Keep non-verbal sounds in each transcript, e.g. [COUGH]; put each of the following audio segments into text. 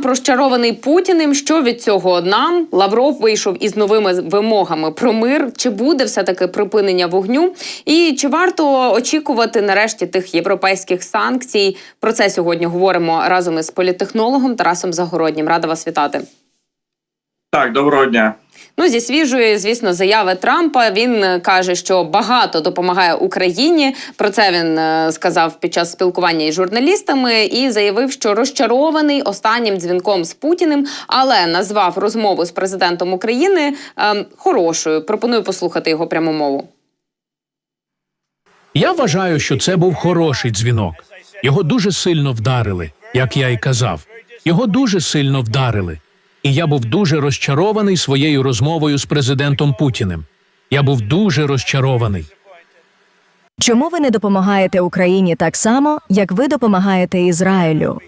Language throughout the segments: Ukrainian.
Трамп розчарований Путіним. Що від цього нам? Лавров вийшов із новими вимогами про мир. Чи буде все таки припинення вогню? І чи варто очікувати нарешті тих європейських санкцій? Про це сьогодні говоримо разом із політтехнологом Тарасом Загороднім. Рада вас вітати. Так, доброго дня. Ну, зі свіжої, звісно, заяви Трампа він е, каже, що багато допомагає Україні. Про це він е, сказав під час спілкування із журналістами і заявив, що розчарований останнім дзвінком з Путіним, але назвав розмову з президентом України е, хорошою. Пропоную послухати його пряму мову. Я вважаю, що це був хороший дзвінок. Його дуже сильно вдарили, як я й казав. Його дуже сильно вдарили. І я був дуже розчарований своєю розмовою з президентом Путіним. Я був дуже розчарований. Чому ви не допомагаєте Україні так само, як ви допомагаєте Ізраїлю?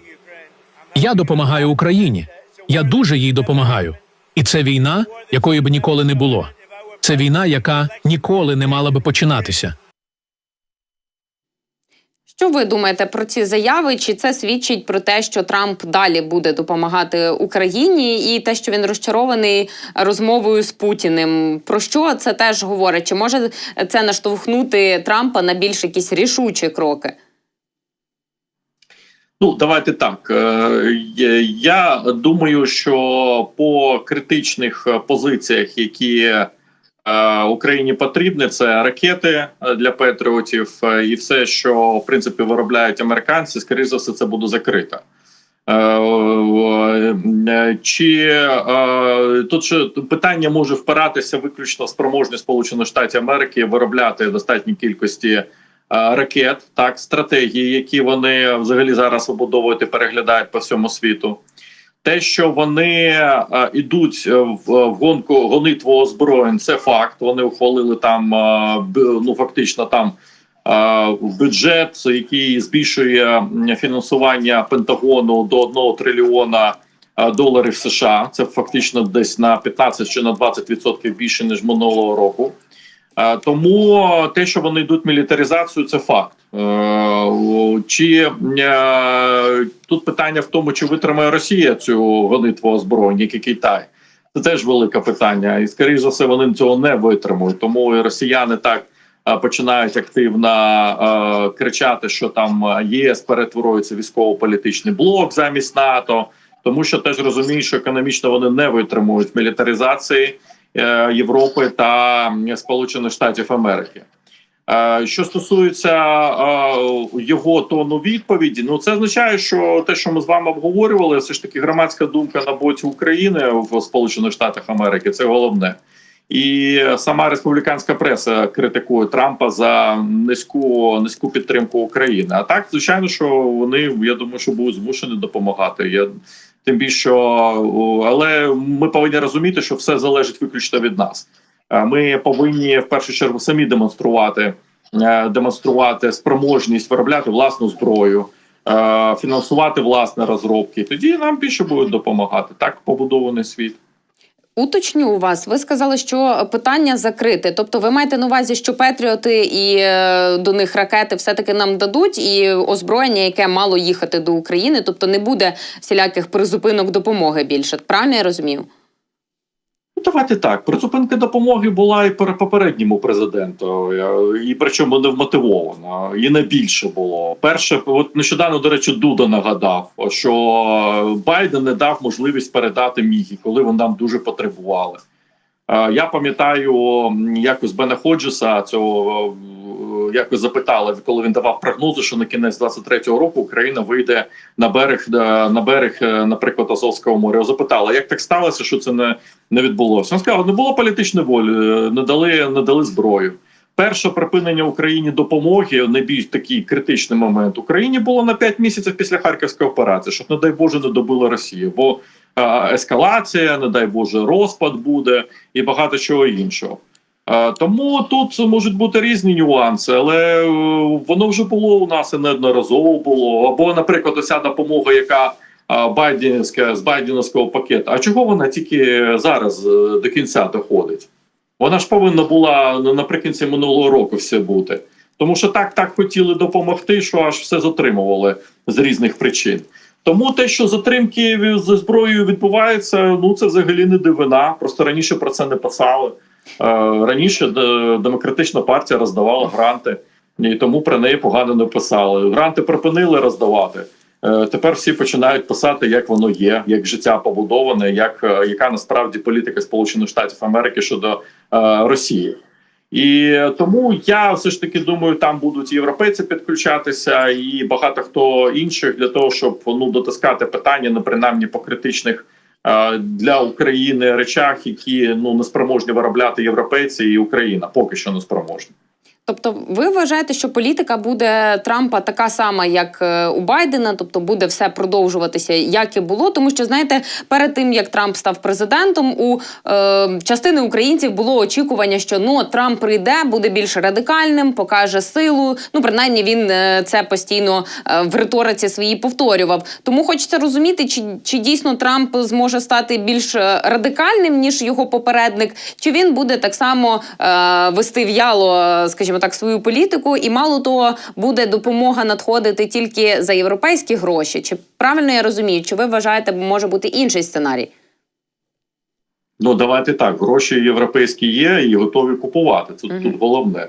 Я допомагаю Україні. Я дуже їй допомагаю. І це війна, якої б ніколи не було. Це війна, яка ніколи не мала би починатися. Що ви думаєте про ці заяви? Чи це свідчить про те, що Трамп далі буде допомагати Україні, і те, що він розчарований розмовою з Путіним? Про що це теж говорить? Чи може це наштовхнути Трампа на більш якісь рішучі кроки? Ну, давайте так. Е, Я думаю, що по критичних позиціях, які Україні потрібні, це ракети е, для патріотів е, і все, що в принципі виробляють американці, скоріше за все, це буде закрито. Е, е, Чи е, тут ще питання може впиратися виключно в спроможність Сполучених Штатів Америки виробляти достатній кількості е, ракет, так стратегії, які вони взагалі зараз обудовують і переглядають по всьому світу. Те, що вони е, ідуть в, в гонку гонитву озброєнь, це факт. Вони ухвалили там е, ну фактично там е, бюджет, який збільшує фінансування Пентагону до 1 трильйона е, доларів США. Це фактично десь на 15 чи на 20% більше ніж минулого року. Е, Тому те, що вони йдуть мілітаризацію, це факт. Е, Чи е, тут питання в тому, чи витримає Росія цю гонитву озброєнь, як і Китай? Це теж велике питання, і скоріш за все вони цього не витримують. Тому і росіяни так починають активно кричати, що там єС перетворюється військово-політичний блок замість НАТО, тому що теж розуміють, що економічно вони не витримують мілітаризації Європи та Сполучених Штатів Америки. Е, Що стосується е, його тону відповіді, ну це означає, що те, що ми з вами обговорювали, все ж таки громадська думка на боці України в Сполучених Штатах Америки, це головне. І сама республіканська преса критикує Трампа за низьку низьку підтримку України. А так, звичайно, що вони я думаю, що будуть змушені допомагати. Я тим більше, що але ми повинні розуміти, що все залежить виключно від нас. Е, Ми повинні в першу чергу самі демонструвати, е, демонструвати спроможність виробляти власну зброю, е, фінансувати власні розробки. Тоді нам більше будуть допомагати. Так побудований світ. Уточню у вас, ви сказали, що питання закрите. Тобто, ви маєте на увазі, що Петріоти і е, до них ракети все-таки нам дадуть, і озброєння, яке мало їхати до України, тобто не буде всіляких призупинок допомоги більше. Правильно я розумію? Давайте так. Призупинка допомоги була і при попередньому президенту, е, і причому не вмотивована, і не більше було. Перше, от нещодавно, до речі, Дуда нагадав, що Байден не дав можливість передати мігі, коли вони нам дуже потребували. Я пам'ятаю якось Бена Ходжеса цього е, якось запитали, коли він давав прогнози, що на кінець 23-го року Україна вийде на берег е, на берег, е, наприклад, Азовського моря. Запитала, як так сталося, що це не, не відбулося. Він сказав, не було політичної волі, не дали, не дали зброю. Перше припинення Україні допомоги, найбільш такий критичний момент Україні було на 5 місяців після Харківської операції, щоб, не дай Боже, не добила Росію. Бо ескалація, не дай Боже, розпад буде і багато чого іншого. Е, Тому тут можуть бути різні нюанси, але е, воно вже було у нас і неодноразово було. Або, наприклад, оця допомога, яка е, байденська з байденського пакету. А чого вона тільки зараз е, до кінця доходить? Вона ж повинна була наприкінці минулого року все бути. Тому що так так хотіли допомогти, що аж все затримували з різних причин. Тому те, що затримки зі зброєю відбуваються, ну це взагалі не дивина. Просто раніше про це не писали. Е, Раніше демократична партія роздавала гранти, і тому про неї погано не писали. Гранти припинили роздавати. Е, Тепер всі починають писати, як воно є, як життя побудоване, як е, яка насправді політика Сполучених Штатів Америки щодо е, Росії. І тому я все ж таки думаю, там будуть європейці підключатися, і багато хто інших для того, щоб ну дотискати питання, ну принаймні по критичних е, для України речах, які ну не спроможні виробляти європейці і Україна, поки що не спроможні. Тобто, ви вважаєте, що політика буде Трампа така сама, як е, у Байдена, тобто буде все продовжуватися, як і було. Тому що знаєте, перед тим як Трамп став президентом, у е, частини українців було очікування, що ну Трамп прийде, буде більш радикальним, покаже силу. Ну принаймні він е, це постійно е, в риториці своїй повторював. Тому хочеться розуміти, чи, чи дійсно Трамп зможе стати більш радикальним ніж його попередник, чи він буде так само е, вести в'яло, е, скажімо так, свою політику, і мало того, буде допомога надходити тільки за європейські гроші. Чи правильно я розумію? Чи ви вважаєте, може бути інший сценарій? Ну давайте так. Гроші європейські є і готові купувати. Це Мгм. тут головне.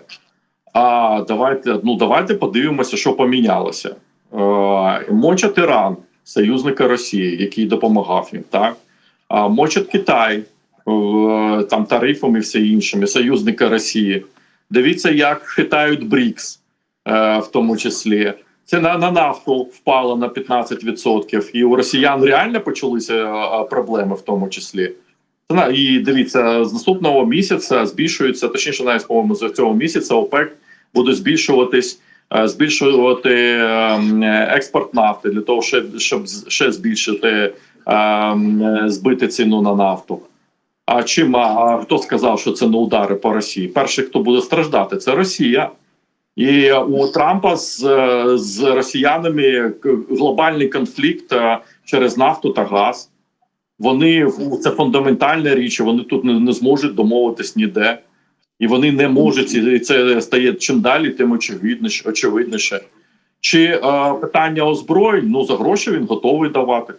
А давайте ну давайте подивимося, що помінялося. Е, мочать Іран, союзника Росії, який допомагав їм, так а мочать Китай е, там тарифами і все іншими, союзника Росії. Дивіться, як хитають БРІКС, е, в тому числі. Ціна на нафту впала на 15%, і у росіян реально почалися е, проблеми, в тому числі. І дивіться, з наступного місяця збільшується, точніше, навіть по-моєму, з цього місяця ОПЕК буде збільшуватись, е, збільшувати ем, експорт нафти для того, щоб, ще збільшити ем, е, збити ціну на нафту. А чим а, хто сказав, що це не удари по Росії? Перший, хто буде страждати, це Росія. І у Трампа з, з росіянами глобальний конфлікт е, через нафту та газ. Вони це фундаментальна річ. Вони тут не, не зможуть домовитись ніде, і вони не можуть. І це стає чим далі, тим очевидніше. очевидніше. Чи е, питання озброєнь? Ну за гроші він готовий давати.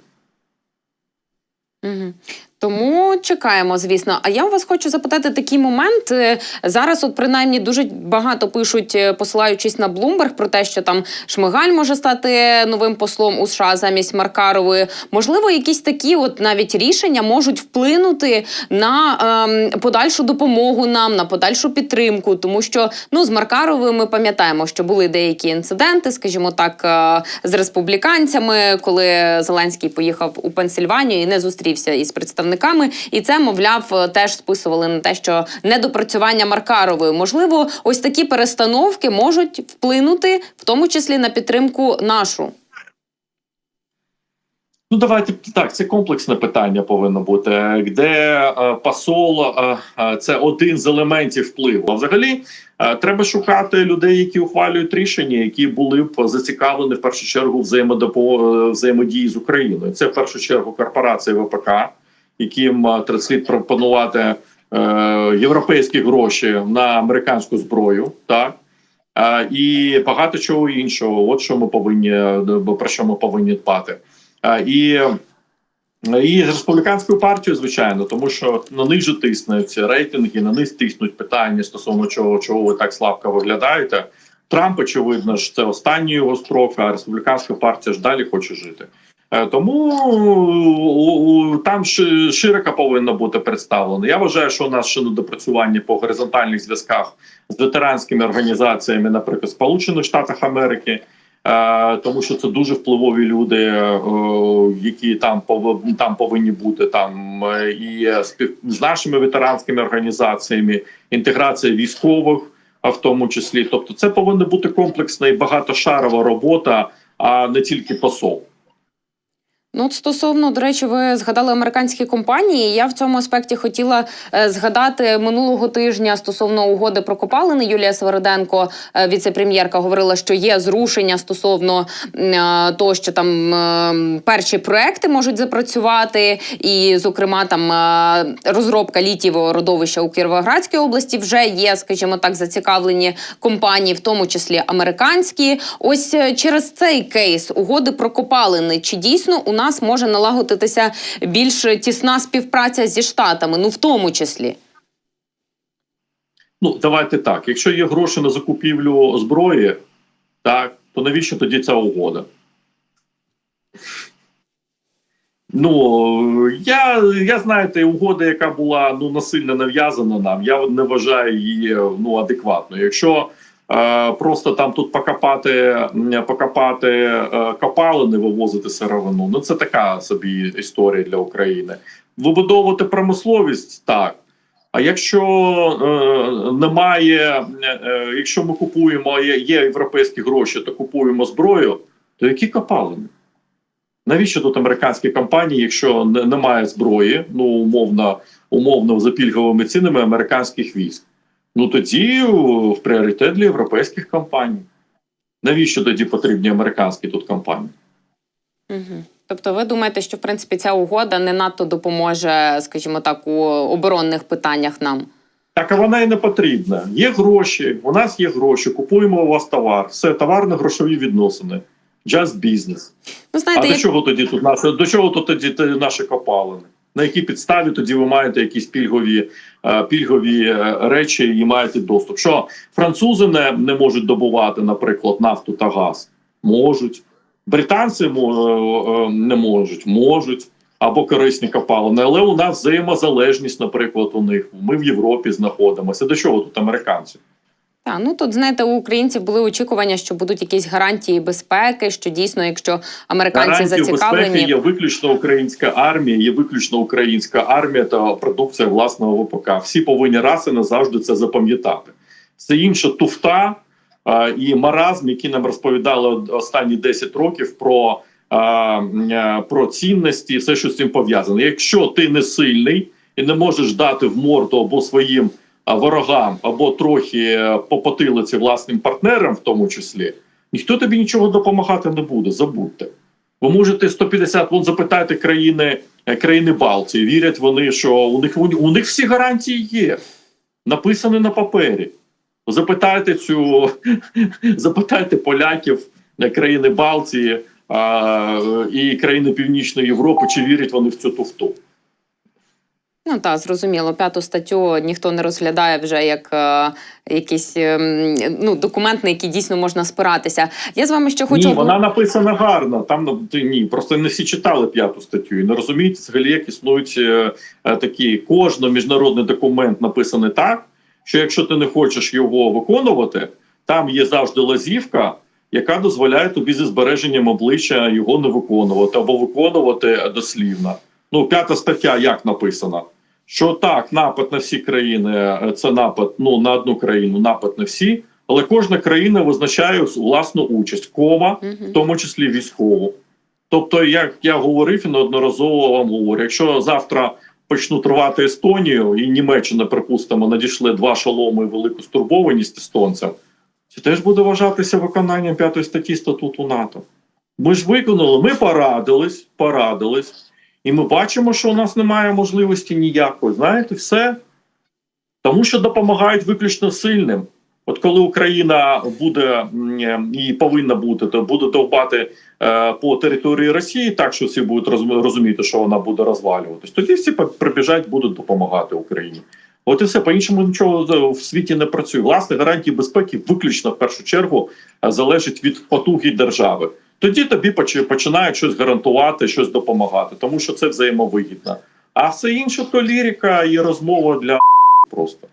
Угу. Тому чекаємо, звісно. А я у вас хочу запитати такий момент. Е, Зараз, от принаймні, дуже багато пишуть, е, посилаючись на Bloomberg, про те, що там Шмигаль може стати новим послом у США замість Маркарової. Можливо, якісь такі, от навіть рішення можуть вплинути на ем, подальшу допомогу нам, на подальшу підтримку. Тому що ну з Маркаровою ми пам'ятаємо, що були деякі інциденти, скажімо так, е, з республіканцями, коли Зеленський поїхав у Пенсильванію і не зустрівся із представниками. І це, мовляв, теж списували на те, що недопрацювання Маркарової. Можливо, ось такі перестановки можуть вплинути, в тому числі на підтримку нашу. Ну, давайте так. Це комплексне питання повинно бути, де е, посол е, е, це один з елементів впливу. А взагалі е, треба шукати людей, які ухвалюють рішення, які були б зацікавлені в першу чергу е, взаємодії з Україною. Це в першу чергу корпорація ВПК, яким е, слід пропонувати е, європейські гроші на американську зброю. Так. Е, і багато чого іншого. От що ми повинні про що ми повинні дбати. І, і з республіканською партією, звичайно, тому що на них же тиснуть рейтинги, на них тиснуть питання стосовно чого, чого ви так слабко виглядаєте. Трамп, очевидно ж, це останній його строк, а республіканська партія ж далі хоче жити. Е, Тому там ши- широко повинно бути представлено. Я вважаю, що у нас ще недопрацювання по горизонтальних зв'язках з ветеранськими організаціями, наприклад, Сполучених Штатах Америки. Е, тому що це дуже впливові люди, е, які там там повинні бути там і з нашими ветеранськими організаціями, інтеграція військових, а в тому числі. Тобто, це повинна бути комплексна і багатошарова робота, а не тільки посол. Ну, от стосовно, до речі, ви згадали американські компанії. Я в цьому аспекті хотіла е, згадати минулого тижня стосовно угоди про копалини. Юлія Свериденко, е, віце-прем'єрка, говорила, що є зрушення стосовно е, того, що там перші проекти можуть запрацювати, і, зокрема, там розробка літієвого родовища у Кіровоградській області вже є, скажімо так, зацікавлені компанії, в тому числі американські. Ось через цей кейс угоди про копалини. Чи дійсно у нас може налагодитися більш тісна співпраця зі штатами? Ну в тому числі. Ну, давайте так. Якщо є гроші на закупівлю зброї, так, то навіщо тоді ця угода? Ну, я, я знаєте, угода, яка була ну, насильно нав'язана нам, я не вважаю її ну, адекватною. Якщо просто там тут покопати, покопати е, копалини, вивозити сировину, ну це така собі історія для України. Вибудовувати промисловість так. А якщо е, немає, е, е, якщо ми купуємо, є, є європейські гроші, то купуємо зброю, то які копалини? Навіщо тут американські компанії, якщо не, немає зброї, ну умовно, умовно за пільговими цінами американських військ? Ну тоді в пріоритет для європейських компаній. Навіщо тоді потрібні американські тут компанії? Угу. Тобто, ви думаєте, що в принципі ця угода не надто допоможе, скажімо так, у оборонних питаннях нам? Так, а вона і не потрібна. Є гроші, у нас є гроші, купуємо у вас товар. Все, товарно-грошові відносини. Just business. Ну, знаєте, А до як... чого тоді тут наше до чого тут тоді наші копалини? На якій підставі тоді ви маєте якісь пільгові, е, пільгові е, речі і маєте доступ? Що французи не, не можуть добувати, наприклад, нафту та газ? Можуть. Британці е, не можуть, можуть. Або корисні копалини. Але у нас взаємозалежність, наприклад, у них. Ми в Європі знаходимося. До чого тут американці? Та, ну тут знаєте, у українців були очікування, що будуть якісь гарантії безпеки, що дійсно, якщо американці Гарантію зацікавлені, безпеки є виключно українська армія, є виключно українська армія та продукція власного ВПК. Всі повинні раз і назавжди це запам'ятати. Все інше туфта а, і маразм, які нам розповідали останні 10 років про, а, а, про цінності, все, що з цим пов'язане. Якщо ти не сильний і не можеш дати в морду або своїм ворогам, або трохи е, по потилиці власним партнерам, в тому числі, ніхто тобі нічого допомагати не буде. Забудьте. Ви можете 150, вон запитайте країни, е, країни Балтії, вірять вони, що у них у них всі гарантії є, написані на папері. Запитайте цю, [LAUGHS] запитайте поляків, е, країни Балтії а, і країни Північної Європи, чи вірять вони в цю туфту. Ну так, зрозуміло, п'яту статтю ніхто не розглядає вже як е, якийсь ем, ну, документ, на який дійсно можна спиратися. Я з вами ще хочу Ні, вона написана гарно. Там ну, ні, просто не всі читали п'яту статтю і не розуміють взагалі, як існують е, е, такі. Кожен міжнародний документ написаний так, що якщо ти не хочеш його виконувати, там є завжди лазівка, яка дозволяє тобі зі збереженням обличчя його не виконувати або виконувати дослівно. Ну, п'ята стаття як написана? Що так, напад на всі країни е, це напад ну на одну країну, напад на всі, але кожна країна визначає власну участь, кома, в тому числі військову. Тобто, як я говорив і неодноразово вам говорю, якщо завтра почнуть рвати Естонію і Німеччина, припустимо, надійшли два шоломи і велику стурбованість естонцям, це теж буде вважатися виконанням п'ятої статті статуту НАТО. Ми ж виконали, ми порадились, порадились, і ми бачимо, що у нас немає можливості ніякої. Знаєте, все. Тому що допомагають виключно сильним. От коли Україна буде і повинна бути, то буде довбати е, по території Росії, так що всі будуть розуміти, що вона буде розвалюватись, тоді всі прибіжать, будуть допомагати Україні. От і все по-іншому нічого в світі не працює. Власне, гарантії безпеки виключно в першу чергу е, залежать від потуги держави. Тоді тобі поч- починають щось гарантувати, щось допомагати, тому що це взаємовигідно. А все інше то лірика і розмова для просто.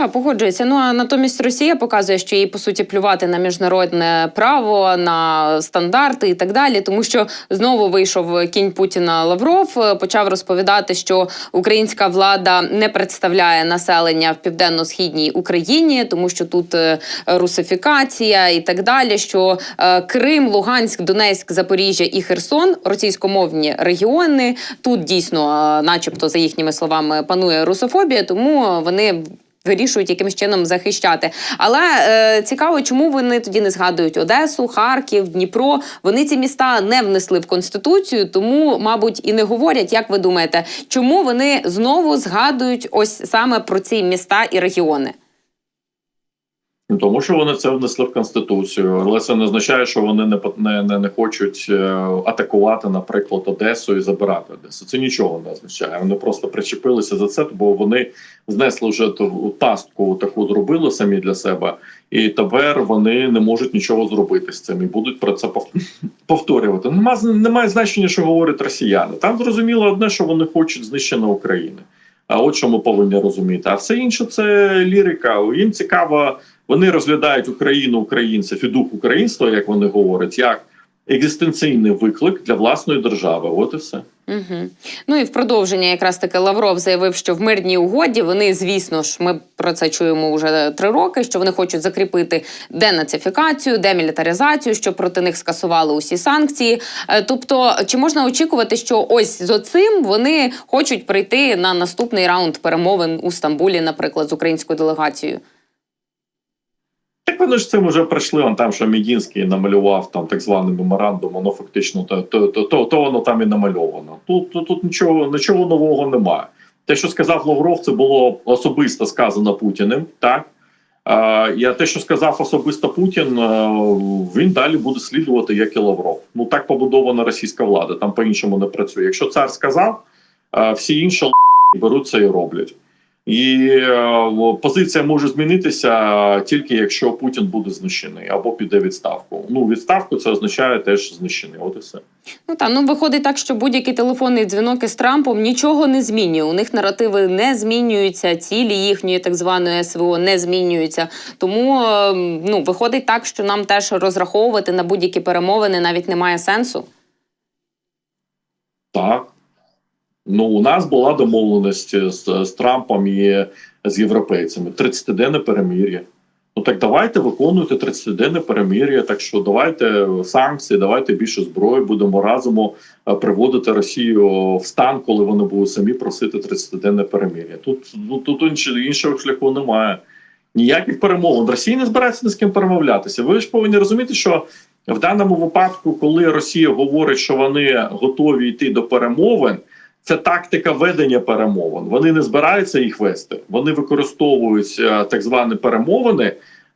Так, погоджується. Ну а натомість Росія показує, що їй по суті плювати на міжнародне право, на стандарти і так далі, тому що знову вийшов кінь Путіна Лавров, е, почав розповідати, що українська влада не представляє населення в південно-східній Україні, тому що тут е, русифікація і так далі. Що е, Крим, Луганськ, Донецьк, Запоріжжя і Херсон російськомовні регіони. Тут дійсно, начебто, за їхніми словами, панує русофобія, тому вони вирішують якимось чином захищати. Але е, цікаво, чому вони тоді не згадують Одесу, Харків, Дніпро. Вони ці міста не внесли в конституцію, тому, мабуть, і не говорять. Як ви думаєте, чому вони знову згадують ось саме про ці міста і регіони? Ну, Тому що вони це внесли в конституцію, але це не означає, що вони не не, не, не хочуть е, атакувати, наприклад, Одесу і забирати Одесу. Це нічого не означає. Вони просто причепилися за це, бо вони знесли вже ту пастку таку зробили самі для себе, і тепер вони не можуть нічого зробити з цим і будуть про це [LAUGHS] повторювати. Нема немає значення, що говорять росіяни. Там зрозуміло одне, що вони хочуть знищення України. А от що ми повинні розуміти. А все інше це лірика. Їм цікаво, вони розглядають Україну, українців і дух українства, як вони говорять, як екзистенційний виклик для власної держави. От і все. Угу. Ну і в продовження, якраз таки Лавров заявив, що в мирній угоді вони, звісно ж, ми про це чуємо вже три роки. Що вони хочуть закріпити денацифікацію, демілітаризацію, що проти них скасували усі санкції. Е, Тобто, чи можна очікувати, що ось з оцим вони хочуть прийти на наступний раунд перемовин у Стамбулі, наприклад, з українською делегацією? Так вони ж цим вже прийшли. Он там, що Мідінський намалював там так званий меморандум, воно фактично то, то, то, то, воно там і намальовано. Тут, тут, тут нічого, нічого нового немає. Те, що сказав Лавров, це було особисто сказано Путіним. Так і те, що сказав особисто Путін, е, він далі буде слідувати, як і Лавров. Ну так побудована російська влада. Там по-іншому не працює. Якщо цар сказав, е, всі інші беруть це і роблять. І е, позиція може змінитися тільки якщо Путін буде знищений або піде відставку. Ну відставку це означає теж знищений. От і все. Ну та ну виходить так, що будь-який телефонний дзвінок із Трампом нічого не змінює. У них наративи не змінюються, цілі їхньої так званої СВО не змінюються. Тому е, ну виходить так, що нам теж розраховувати на будь-які перемовини навіть немає сенсу. Так. Ну, у нас була домовленість з, з Трампом і з європейцями. 30-денне перемир'я. Ну так давайте виконуйте 30-денне перемир'я. Так що давайте санкції, давайте більше зброї, будемо разом е, приводити Росію в стан, коли вони будуть самі просити 30-денне перемир'я. Тут, ну, тут іншого, шляху немає. Ніяких перемовин. Росія не збирається ні з ким перемовлятися. Ви ж повинні розуміти, що в даному випадку, коли Росія говорить, що вони готові йти до перемовин, це тактика ведення перемовин. Вони не збираються їх вести. Вони використовують е, так звані перемовини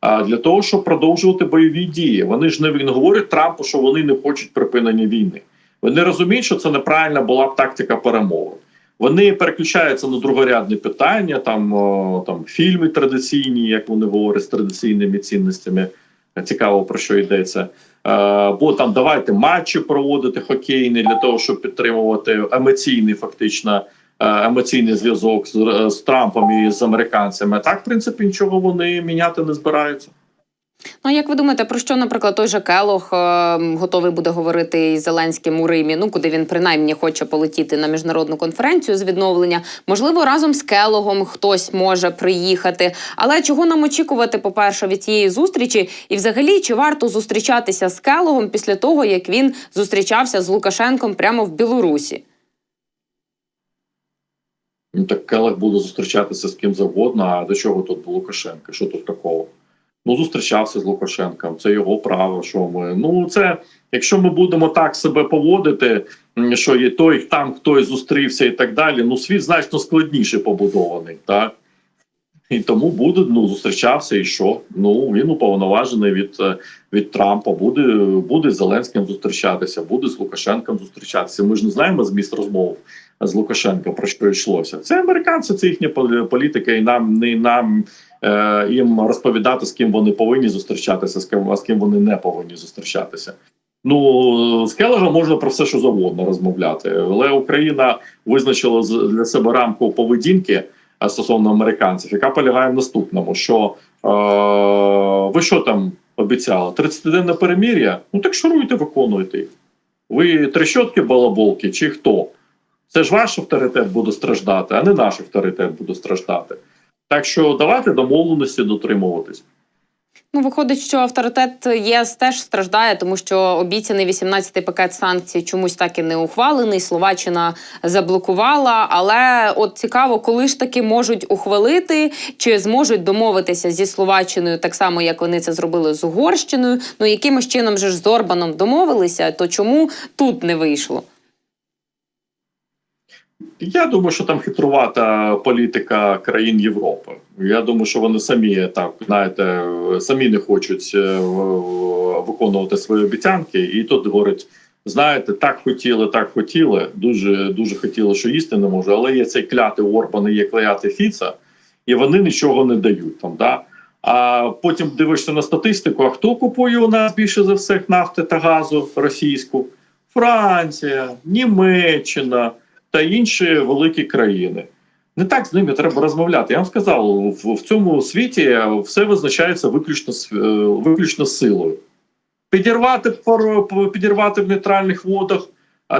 е, для того, щоб продовжувати бойові дії. Вони ж не він говорять Трампу, що вони не хочуть припинення війни. Вони розуміють, що це неправильна була б тактика перемовин. Вони переключаються на другорядні питання, там, там фільми традиційні, як вони говорять, з традиційними цінностями. Цікаво про що йдеться. Е, бо там давайте матчі проводити хокейні для того, щоб підтримувати емоційний, фактично е, емоційний зв'язок з, з Трампом і з американцями. Так, в принципі, нічого вони міняти не збираються. Ну, як ви думаєте, про що, наприклад, той же Келох е, готовий буде говорити із Зеленським у Римі? Ну, куди він принаймні хоче полетіти на міжнародну конференцію з відновлення? Можливо, разом з Келогом хтось може приїхати. Але чого нам очікувати, по-перше, від цієї зустрічі? І взагалі, чи варто зустрічатися з Келогом після того, як він зустрічався з Лукашенком прямо в Білорусі? Ну так Келех буде зустрічатися з ким завгодно. А до чого тут Лукашенко? Що тут такого? Ну, зустрічався з Лукашенком. Це його право. Що ми ну це якщо ми будемо так себе поводити, що є той там хтось зустрівся і так далі. Ну світ значно складніше побудований, так і тому буде ну зустрічався і що? Ну він уповноважений від, е, від Трампа. Буде буде з Зеленським зустрічатися, буде з Лукашенком зустрічатися. Ми ж не знаємо зміст розмов з Лукашенка про що йшлося. Це американці, це їхня політика, і нам не нам їм розповідати, з ким вони повинні зустрічатися, з ким а з ким вони не повинні зустрічатися. Ну з Келлером можна про все, що завгодно розмовляти, але Україна визначила для себе рамку поведінки. е, стосовно американців, яка полягає в наступному: що е, ви що там обіцяли? 30-денне перемір'я? Ну так шуруйте, виконуйте їх. Ви трещотки балаболки чи хто? Це ж ваш авторитет буде страждати, а не наш авторитет буде страждати. Так що давайте домовленості дотримуватись. Ну, виходить, що авторитет ЄС теж страждає, тому що обіцяний 18-й пакет санкцій чомусь так і не ухвалений. Словаччина заблокувала. Але от цікаво, коли ж таки можуть ухвалити, чи зможуть домовитися зі Словаччиною так само, як вони це зробили з Угорщиною. Ну якимось чином же ж з Орбаном домовилися, то чому тут не вийшло? Я думаю, що там хитрувата політика країн Європи. Я думаю, що вони самі так знаєте, самі не хочуть е, виконувати свої обіцянки, і тут говорять: знаєте, так хотіли, так хотіли. Дуже дуже хотіли, що їсти не можу. Але є цей клятий Орбан, і є клятий Фіца, і вони нічого не дають там. Да? А потім дивишся на статистику: а хто купує у нас більше за всіх нафти та газу російську? Франція, Німеччина та інші великі країни. Не так з ними треба розмовляти. Я вам сказав, в, в цьому світі все визначається виключно е, виключно силою. Підірвати підірвати в нейтральних водах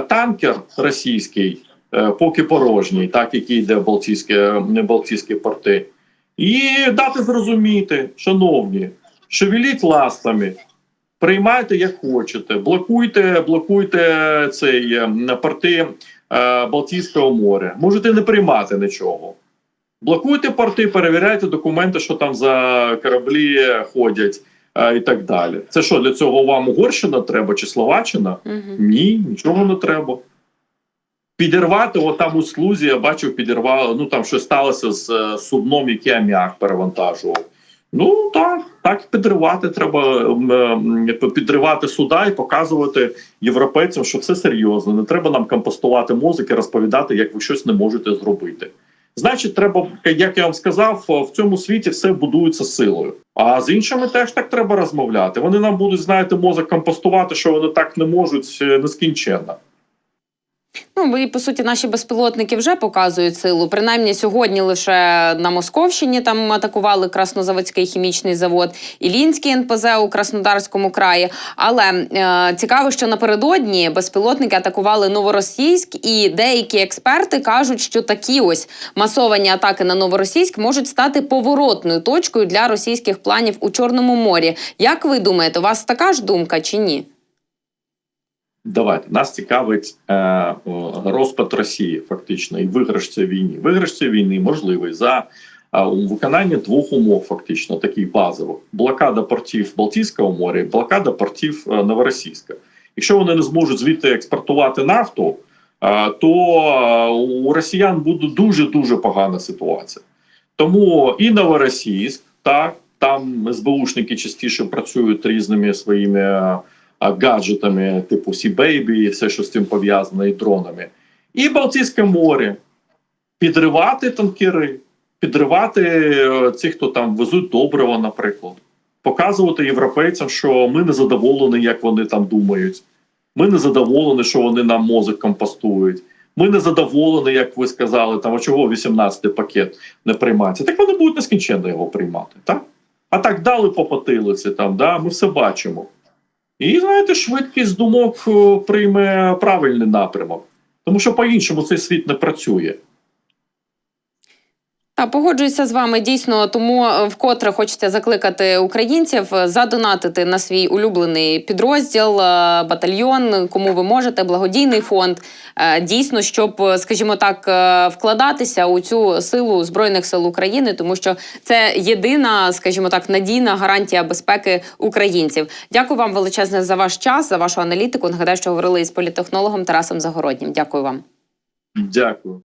танкер російський, е, поки порожній, так який йде в Балтійські, Балтійські порти, і дати зрозуміти, шановні, шевеліть ластами, приймайте як хочете, блокуйте, блокуйте цей е, порти е, Балтійського моря. Можете не приймати нічого. Блокуйте порти, перевіряйте документи, що там за кораблі ходять е, і так далі. Це що для цього вам Угорщина треба чи Словаччина? Угу. Ні, нічого не треба. Підірвати, от там у слузі, я бачив, підірвали, ну там щось сталося з е, судном, який аміак перевантажував. Ну так, так підривати треба ем, ем, підривати суда і показувати європейцям, що все серйозно. Не треба нам компостувати мозок і розповідати, як ви щось не можете зробити. Значить, треба, як я вам сказав, в цьому світі все будується силою. А з іншими теж так треба розмовляти. Вони нам будуть, знаєте, мозок компостувати, що вони так не можуть е, нескінченно. Ну, і по суті, наші безпілотники вже показують силу. Принаймні сьогодні лише на Московщині там атакували Краснозаводський хімічний завод, Ілінський НПЗ у Краснодарському краї. Але е, цікаво, що напередодні безпілотники атакували Новоросійськ, і деякі експерти кажуть, що такі ось масовані атаки на Новоросійськ можуть стати поворотною точкою для російських планів у Чорному морі. Як ви думаєте, у вас така ж думка чи ні? Давайте нас цікавить е, розпад Росії, фактично, і виграш цієї війни. Виграш цієї війни можливий за е, у виконанні двох умов, фактично, таких базових: блокада портів Балтійського моря, і блокада портів е, Новоросійська. Якщо вони не зможуть звідти експортувати нафту, е, то е, у росіян буде дуже дуже погана ситуація. Тому і Новоросійськ, так там СБУшники частіше працюють різними своїми. е, гаджетами, типу Сі-Бейбі, і все, що з цим пов'язано, і дронами, і Балтійське море, підривати танкери, підривати е, цих, хто там везуть добрива, наприклад, показувати європейцям, що ми не задоволені, як вони там думають. Ми не задоволені, що вони нам мозок компостують. Ми не задоволені, як ви сказали, там а чого 18-й пакет не приймається. Так вони будуть нескінченно його приймати. так? А так дали по потилиці, там, да, ми все бачимо. І знаєте, швидкість думок е, прийме правильний напрямок, тому що по-іншому цей світ не працює. Та погоджуюся з вами дійсно, тому е, вкотре хочеться закликати українців е, задонатити на свій улюблений підрозділ, е, батальйон, кому ви можете, благодійний фонд. Дійсно, щоб, скажімо так, вкладатися у цю силу збройних сил України, тому що це єдина, скажімо так, надійна гарантія безпеки українців. Дякую вам величезне за ваш час, за вашу аналітику. Нагадаю, що говорили із політехнологом Тарасом Загороднім. Дякую вам. Дякую.